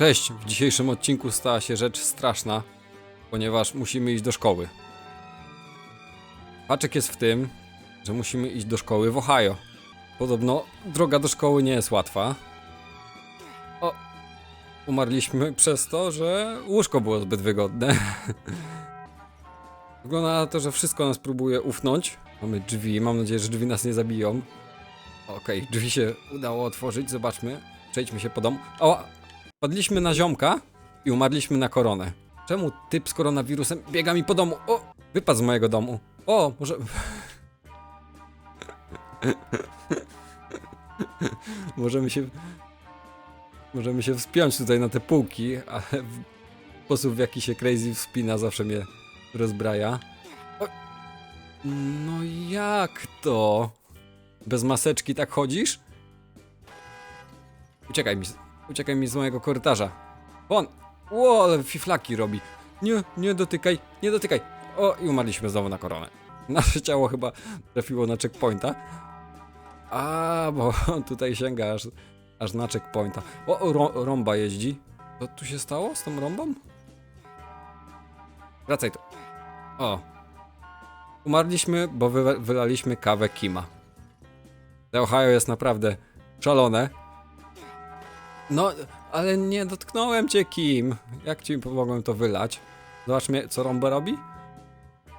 Cześć, w dzisiejszym odcinku stała się rzecz straszna, ponieważ musimy iść do szkoły. Paczek jest w tym, że musimy iść do szkoły w Ohio. Podobno droga do szkoły nie jest łatwa. O, umarliśmy przez to, że łóżko było zbyt wygodne. Wygląda na to, że wszystko nas próbuje ufnąć. Mamy drzwi, mam nadzieję, że drzwi nas nie zabiją. Okej, drzwi się udało otworzyć, zobaczmy. Przejdźmy się po domu. O, Padliśmy na ziomka i umarliśmy na koronę. Czemu typ z koronawirusem biega mi po domu? O! Wypadł z mojego domu. O, może... Możemy się... Możemy się wspiąć tutaj na te półki, ale w sposób w jaki się Crazy wspina zawsze mnie rozbraja. O! No jak to? Bez maseczki tak chodzisz? Uciekaj mi, uciekaj mi z mojego korytarza. On! Ło, ale fiflaki robi. Nie, nie dotykaj, nie dotykaj. O, i umarliśmy znowu na koronę. Nasze ciało chyba trafiło na checkpointa. A, bo tutaj sięga aż, aż na checkpointa. O, o rą, rąba jeździ. Co tu się stało z tą rąbą? Wracaj tu. O. Umarliśmy, bo wy, wylaliśmy kawę Kima. Te Ohio jest naprawdę szalone. No, ale nie dotknąłem cię, Kim. Jak ci pomogłem to wylać? Zobaczmy, co Rombo robi.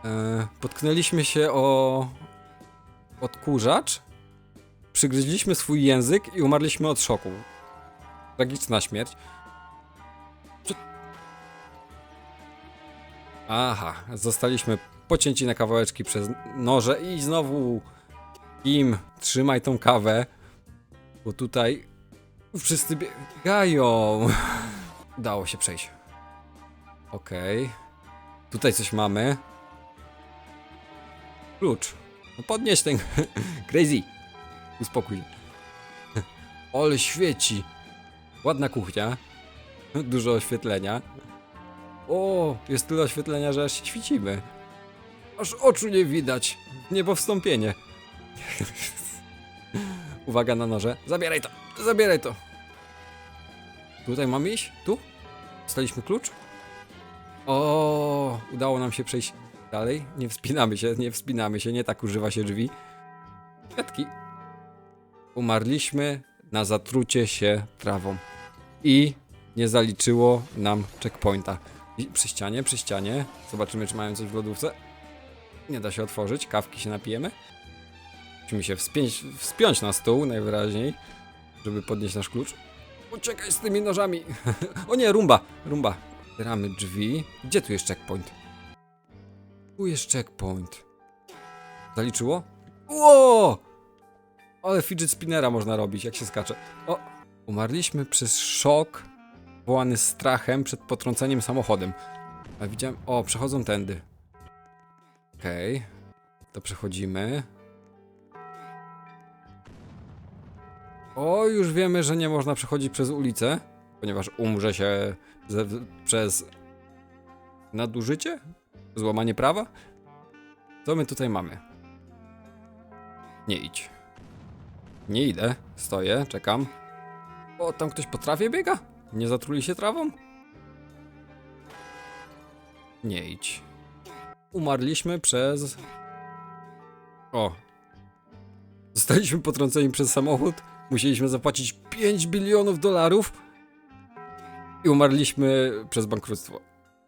E, potknęliśmy się o odkurzacz, przygryźliśmy swój język i umarliśmy od szoku. Tragiczna śmierć. Co? Aha, zostaliśmy pocięci na kawałeczki przez noże i znowu Kim, trzymaj tą kawę, bo tutaj Wszyscy biegają. Udało się przejść. Okej. Tutaj coś mamy. Klucz. No podnieś ten... Crazy. Uspokój się. Ole świeci. Ładna kuchnia. Dużo oświetlenia. O, jest tyle oświetlenia, że aż się świecimy. Aż oczu nie widać. Niebo wstąpienie. Uwaga na noże. Zabieraj to! Zabieraj to! Tutaj mamy iść? Tu? Dostaliśmy klucz? O, udało nam się przejść dalej. Nie wspinamy się, nie wspinamy się, nie tak używa się drzwi. Kwiatki. Umarliśmy na zatrucie się trawą. I nie zaliczyło nam checkpointa. I przy ścianie, przy ścianie. Zobaczymy, czy mają coś w lodówce. Nie da się otworzyć, kawki się napijemy. Musimy się wspiąć, wspiąć na stół najwyraźniej, żeby podnieść nasz klucz. Uciekaj z tymi nożami! o nie, rumba! Rumba. Otwieramy drzwi. Gdzie tu jest checkpoint? Tu jest checkpoint. Zaliczyło? Ło! Ale fidget spinnera można robić, jak się skacze. O! Umarliśmy przez szok wołany strachem przed potrąceniem samochodem. A widziałem... O, przechodzą tędy. Okej. To przechodzimy. O, już wiemy, że nie można przechodzić przez ulicę, ponieważ umrze się ze, przez nadużycie? Złamanie prawa? Co my tutaj mamy? Nie idź. Nie idę, stoję, czekam. O, tam ktoś po trawie biega? Nie zatruli się trawą? Nie idź. Umarliśmy przez... O. Zostaliśmy potrąceni przez samochód. Musieliśmy zapłacić 5 bilionów dolarów i umarliśmy przez bankructwo.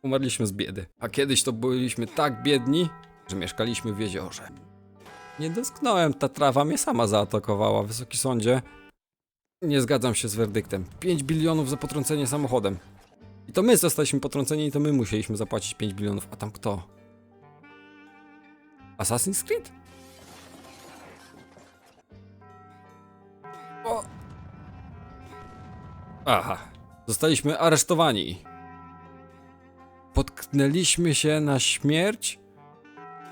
Umarliśmy z biedy. A kiedyś to byliśmy tak biedni, że mieszkaliśmy w jeziorze. Nie dosknąłem, ta trawa mnie sama zaatakowała, wysoki sądzie. Nie zgadzam się z werdyktem. 5 bilionów za potrącenie samochodem. I to my zostaliśmy potrąceni i to my musieliśmy zapłacić 5 bilionów. A tam kto? Assassin's Creed? Aha. Zostaliśmy aresztowani. Potknęliśmy się na śmierć,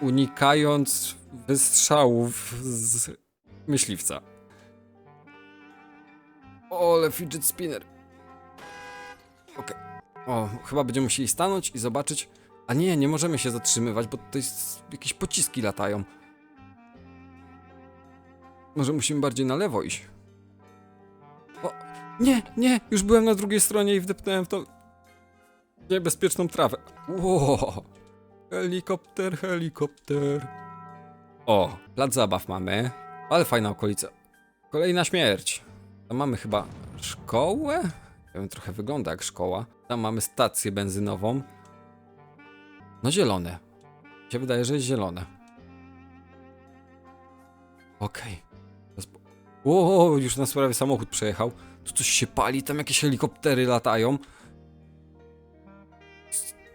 unikając wystrzałów z myśliwca. Ole, fidget spinner. Okej. O, chyba będziemy musieli stanąć i zobaczyć. A nie, nie możemy się zatrzymywać, bo jest jakieś pociski latają. Może musimy bardziej na lewo iść. Nie, nie, już byłem na drugiej stronie i wdepnąłem w tą niebezpieczną trawę. Ło! Helikopter, helikopter. O, plac zabaw mamy, ale fajna okolica. Kolejna śmierć. Tam mamy chyba szkołę? Ja wiem, trochę wygląda jak szkoła. Tam mamy stację benzynową. No zielone. Mi się wydaje, że jest zielone. Okej. Po- O, już nas prawie samochód przejechał. Tu coś się pali, tam jakieś helikoptery latają.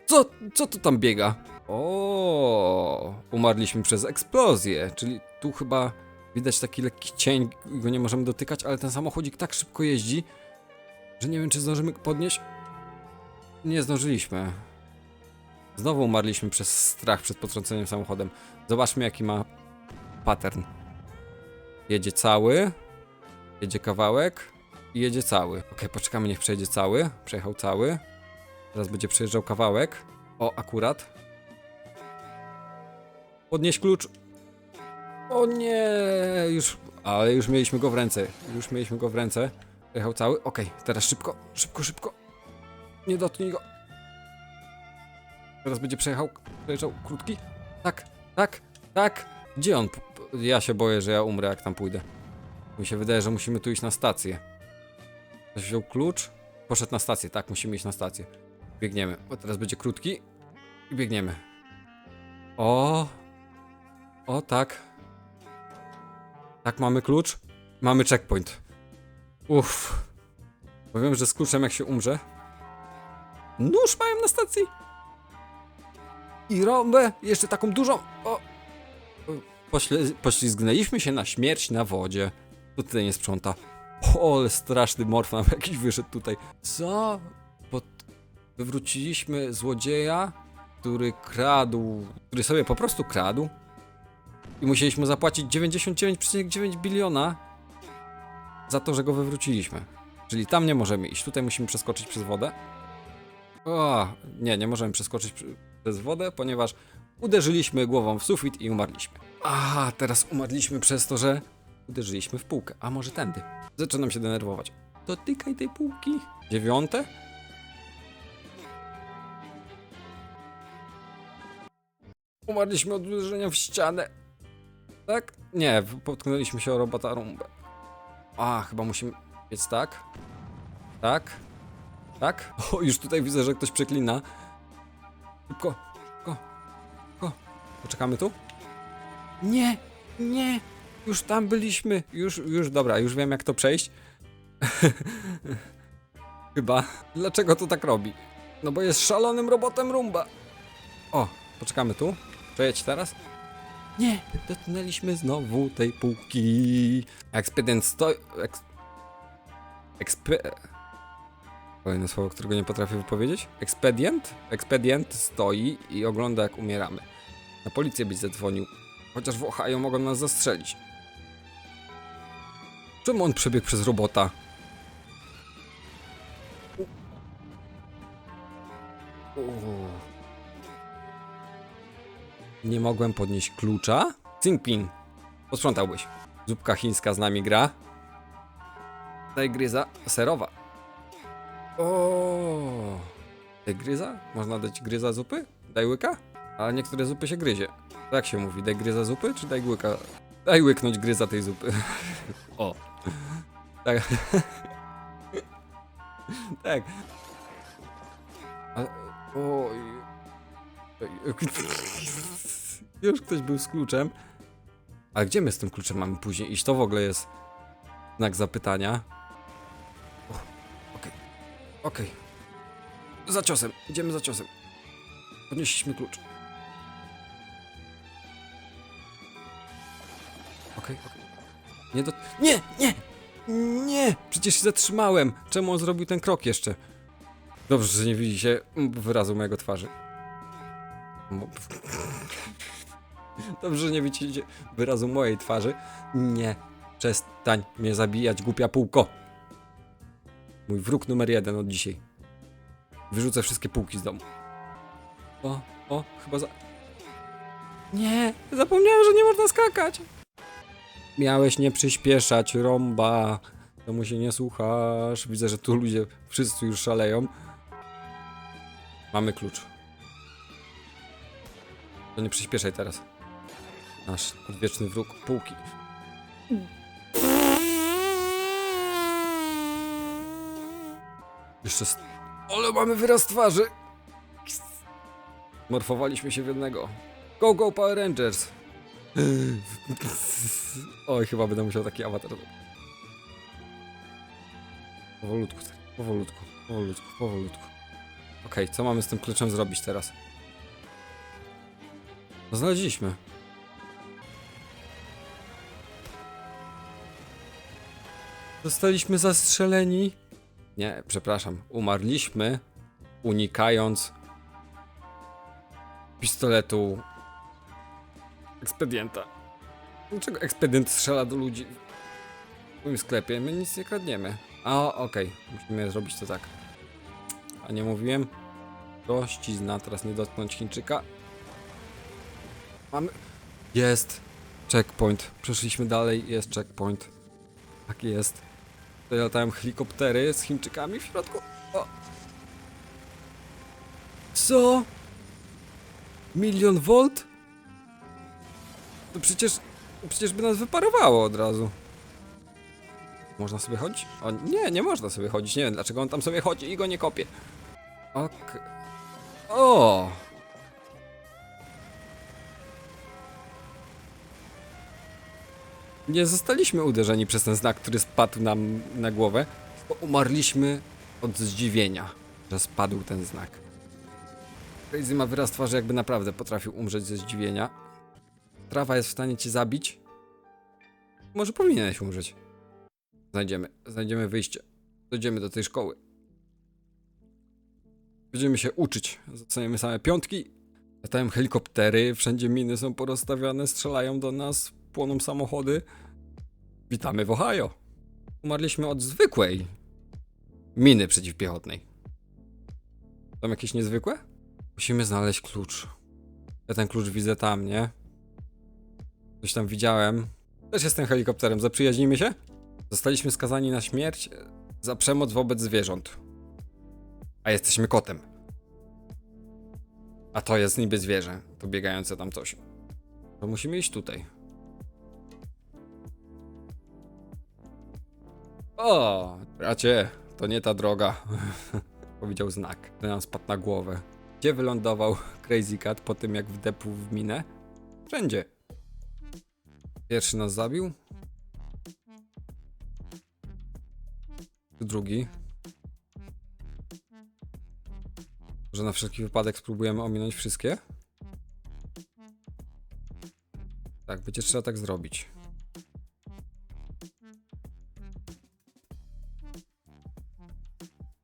Co, co tu tam biega? O, umarliśmy przez eksplozję, czyli tu chyba widać taki lekki cień, go nie możemy dotykać, ale ten samochodzik tak szybko jeździ, że nie wiem, czy zdążymy podnieść. Nie zdążyliśmy. Znowu umarliśmy przez strach przed potrąceniem samochodem. Zobaczmy, jaki ma pattern. Jedzie cały, jedzie kawałek i jedzie cały. Ok, poczekamy, niech przejdzie cały. Przejechał cały. Teraz będzie przejeżdżał kawałek. O, akurat. Podnieś klucz. O nie, już, ale już mieliśmy go w ręce. Już mieliśmy go w ręce. Jechał cały. Okej, teraz szybko, szybko, szybko. Nie dotknij go. Teraz będzie przejechał, przejeżdżał krótki. Tak, tak, tak. Gdzie on? Ja się boję, że ja umrę, jak tam pójdę. Mi się wydaje, że musimy tu iść na stację. Wziął klucz. Poszedł na stację, tak, musimy iść na stację. Biegniemy. O, teraz będzie krótki. I biegniemy. O. O, tak. Tak, mamy klucz. Mamy checkpoint. Uff. Powiem, że z kluczem jak się umrze. Nóż mają na stacji. I rąbę, jeszcze taką dużą. O. Poślizgnęliśmy się na śmierć na wodzie. To tutaj nie sprząta. O, ale straszny morf nam jakiś wyszedł tutaj. Co? Pod... Wywróciliśmy złodzieja, który kradł, który sobie po prostu kradł. I musieliśmy zapłacić 99,9 biliona za to, że go wywróciliśmy. Czyli tam nie możemy iść. Tutaj musimy przeskoczyć przez wodę. O, nie, nie możemy przeskoczyć przez wodę, ponieważ uderzyliśmy głową w sufit i umarliśmy. A, teraz umarliśmy przez to, że uderzyliśmy w półkę. A może tędy? Zaczynam się denerwować. Dotykaj tej półki. Dziewiąte? Umarliśmy od uderzenia w ścianę. Tak? Nie, potknęliśmy się o robota rumbę. A, chyba musimy... Więc tak. Tak. Tak. O, już tutaj widzę, że ktoś przeklina. Szybko, szybko, szybko. Poczekamy tu? Nie, nie. Już tam byliśmy. Już, już, dobra, już wiem jak to przejść. Chyba. Dlaczego to tak robi? No bo jest szalonym robotem rumba. O, poczekamy tu. Przejedź teraz. Nie, dotknęliśmy znowu tej półki. Ekspedient stoi... Eks... Ekspe... Kolejne słowo, którego nie potrafię wypowiedzieć. Ekspedient? Ekspedient stoi i ogląda jak umieramy. Na policję byś zadzwonił. Chociaż w Ohio mogą nas zastrzelić. Czemu on przebiegł przez robota? U- u. Nie mogłem podnieść klucza? Cinkpin. Posprzątałbyś. Zupka chińska z nami gra. Daj gryza serowa. O, Daj gryza? Można dać gryza zupy? Daj łyka? A niektóre zupy się gryzie. To jak się mówi? Daj gryza zupy, czy daj łyka? Daj łyknąć gryza tej zupy. o. Tak. tak. A, oj. Już ktoś był z kluczem. A gdzie my z tym kluczem mamy później iść? To w ogóle jest znak zapytania. Okej. Okej. Za ciosem. Idziemy za ciosem. Podnieśliśmy klucz. Okej, okej. Nie do... Nie! Nie! Nie! Przecież się zatrzymałem! Czemu on zrobił ten krok jeszcze? Dobrze, że nie widzi się wyrazu mojego twarzy. Dobrze, że nie widzicie wyrazu mojej twarzy. Nie. Przestań mnie zabijać, głupia półko. Mój wróg numer jeden od dzisiaj. Wyrzucę wszystkie półki z domu. O, o, chyba za... Nie, zapomniałem, że nie można skakać. Miałeś nie przyspieszać, rąba. Czemu się nie słuchasz? Widzę, że tu ludzie wszyscy już szaleją. Mamy klucz. To nie przyspieszaj teraz. Nasz odwieczny wróg półki. Jeszcze. St- Ale mamy wyraz twarzy! Morfowaliśmy się w jednego. Go, go, Power Rangers! Oj, chyba będę musiał taki awatar. Powolutku, stary, powolutku, powolutku, powolutku. Okej, co mamy z tym kluczem zrobić teraz? No znaleźliśmy. Zostaliśmy zastrzeleni. Nie, przepraszam, umarliśmy unikając pistoletu ekspedienta. Dlaczego ekspedient strzela do ludzi w swoim sklepie? My nic nie kradniemy. A, okej, musimy zrobić to tak. A nie mówiłem? To ścizna, teraz nie dotknąć Chińczyka. Mamy... Jest! Checkpoint. Przeszliśmy dalej, jest checkpoint. Tak jest. Tutaj latają helikoptery z Chińczykami w środku. O. Co? Milion volt? To przecież... Przecież by nas wyparowało od razu. Można sobie chodzić? O, nie, nie można sobie chodzić. Nie wiem dlaczego on tam sobie chodzi i go nie kopie. Ok. O! Nie zostaliśmy uderzeni przez ten znak, który spadł nam na głowę, umarliśmy od zdziwienia, że spadł ten znak. Crazy ma wyraz twarzy, jakby naprawdę potrafił umrzeć ze zdziwienia. Trawa jest w stanie cię zabić. Może powinieneś umrzeć. Znajdziemy, znajdziemy wyjście. Dojdziemy do tej szkoły. Będziemy się uczyć. Zostaniemy same piątki. Latają helikoptery, wszędzie miny są porozstawiane, strzelają do nas, płoną samochody. Witamy w Ohio. Umarliśmy od zwykłej miny przeciwpiechotnej. Są jakieś niezwykłe? Musimy znaleźć klucz. Ja ten klucz widzę tam, nie? Coś tam widziałem. Też jestem helikopterem, zaprzyjaźnimy się? Zostaliśmy skazani na śmierć za przemoc wobec zwierząt. A jesteśmy kotem. A to jest niby zwierzę, to biegające tam coś. To musimy iść tutaj. O, bracie, to nie ta droga. Powiedział znak, który nam spadł na głowę. Gdzie wylądował Crazy Cat po tym, jak wdepł w minę? Wszędzie. Pierwszy nas zabił. Drugi. Że na wszelki wypadek spróbujemy ominąć wszystkie? Tak, będzie trzeba tak zrobić.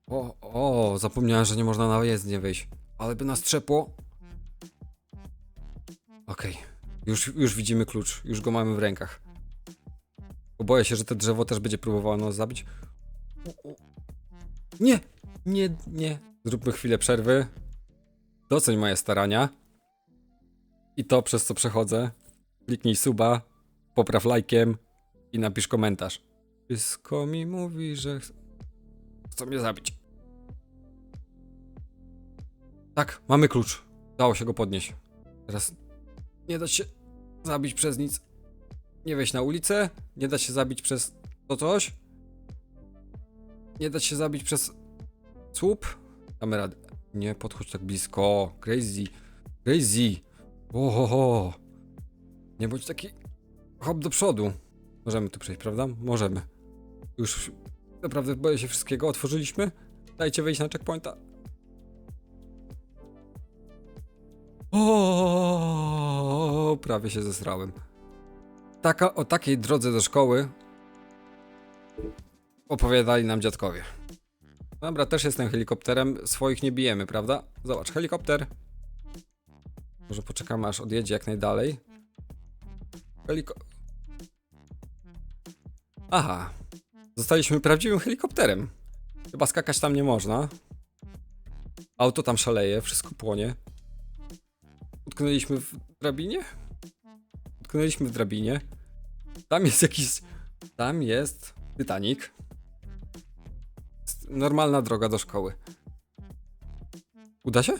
O, o, zapomniałem, że nie można na jezdnię wyjść. Ale by nas trzepło. Już, już widzimy klucz, już go mamy w rękach. Bo boję się, że to drzewo też będzie próbowało nas zabić. Nie, nie, nie. Zróbmy chwilę przerwy. Doceń moje starania. I to, przez co przechodzę. Kliknij suba, popraw lajkiem i napisz komentarz. Wszystko mi mówi, że ch- chcą mnie zabić. Tak, mamy klucz. Dało się go podnieść. Teraz nie da się zabić przez nic. Nie wejść na ulicę. Nie da się zabić przez to coś. Nie da się zabić przez słup. Damy radę. Nie podchodź tak blisko. Crazy. Crazy. Ohoho. Nie bądź taki hop do przodu. Możemy tu przejść, prawda? Możemy. Już naprawdę boję się wszystkiego. Otworzyliśmy. Dajcie wejść na checkpointa. O, prawie się zesrałem. Taka, o takiej drodze do szkoły opowiadali nam dziadkowie. Dobra, też jestem helikopterem. Swoich nie bijemy, prawda? Zobacz, helikopter. Może poczekamy aż odjedzie jak najdalej. Heliko... Aha. Zostaliśmy prawdziwym helikopterem. Chyba skakać tam nie można. Auto tam szaleje, wszystko płonie. Utknęliśmy w drabinie? Utknęliśmy w drabinie. Tam jest jakiś... Tam jest Titanic. normalna droga do szkoły. Uda się?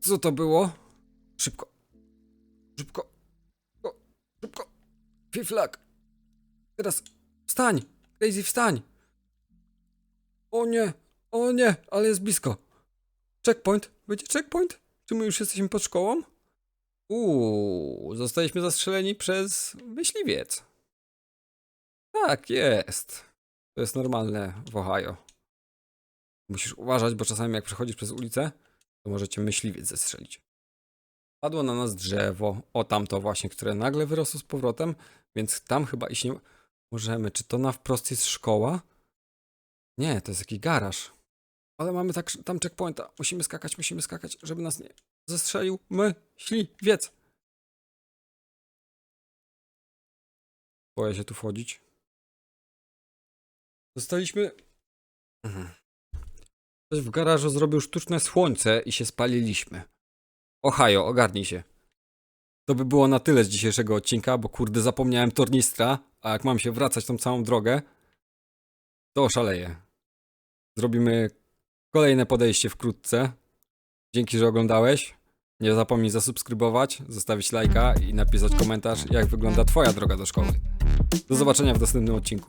Co to było? Szybko. Szybko. Szybko. Szybko. Fiflak. Teraz wstań. Crazy wstań. O nie. O nie, ale jest blisko. Checkpoint. Będzie checkpoint? Czy my już jesteśmy pod szkołą? Uuu, zostaliśmy zastrzeleni przez myśliwiec. Tak, jest. To jest normalne w Ohio. Musisz uważać, bo czasami jak przechodzisz przez ulicę, to możecie myśliwiec zestrzelić. Padło na nas drzewo, o tamto właśnie, które nagle wyrosło z powrotem, więc tam chyba iść nie możemy. Czy to na wprost jest szkoła? Nie, to jest jakiś garaż. Ale mamy tak, tam checkpointa. Musimy skakać, musimy skakać, żeby nas nie zestrzelił myśliwiec. Boję się tu wchodzić. Zostaliśmy... Mhm. Ktoś w garażu zrobił sztuczne słońce i się spaliliśmy. Ohio, ogarnij się. To by było na tyle z dzisiejszego odcinka, bo kurde zapomniałem tornistra, a jak mam się wracać tą całą drogę, to oszaleję. Zrobimy kolejne podejście wkrótce. Dzięki, że oglądałeś. Nie zapomnij zasubskrybować, zostawić lajka i napisać komentarz, jak wygląda Twoja droga do szkoły. Do zobaczenia w następnym odcinku.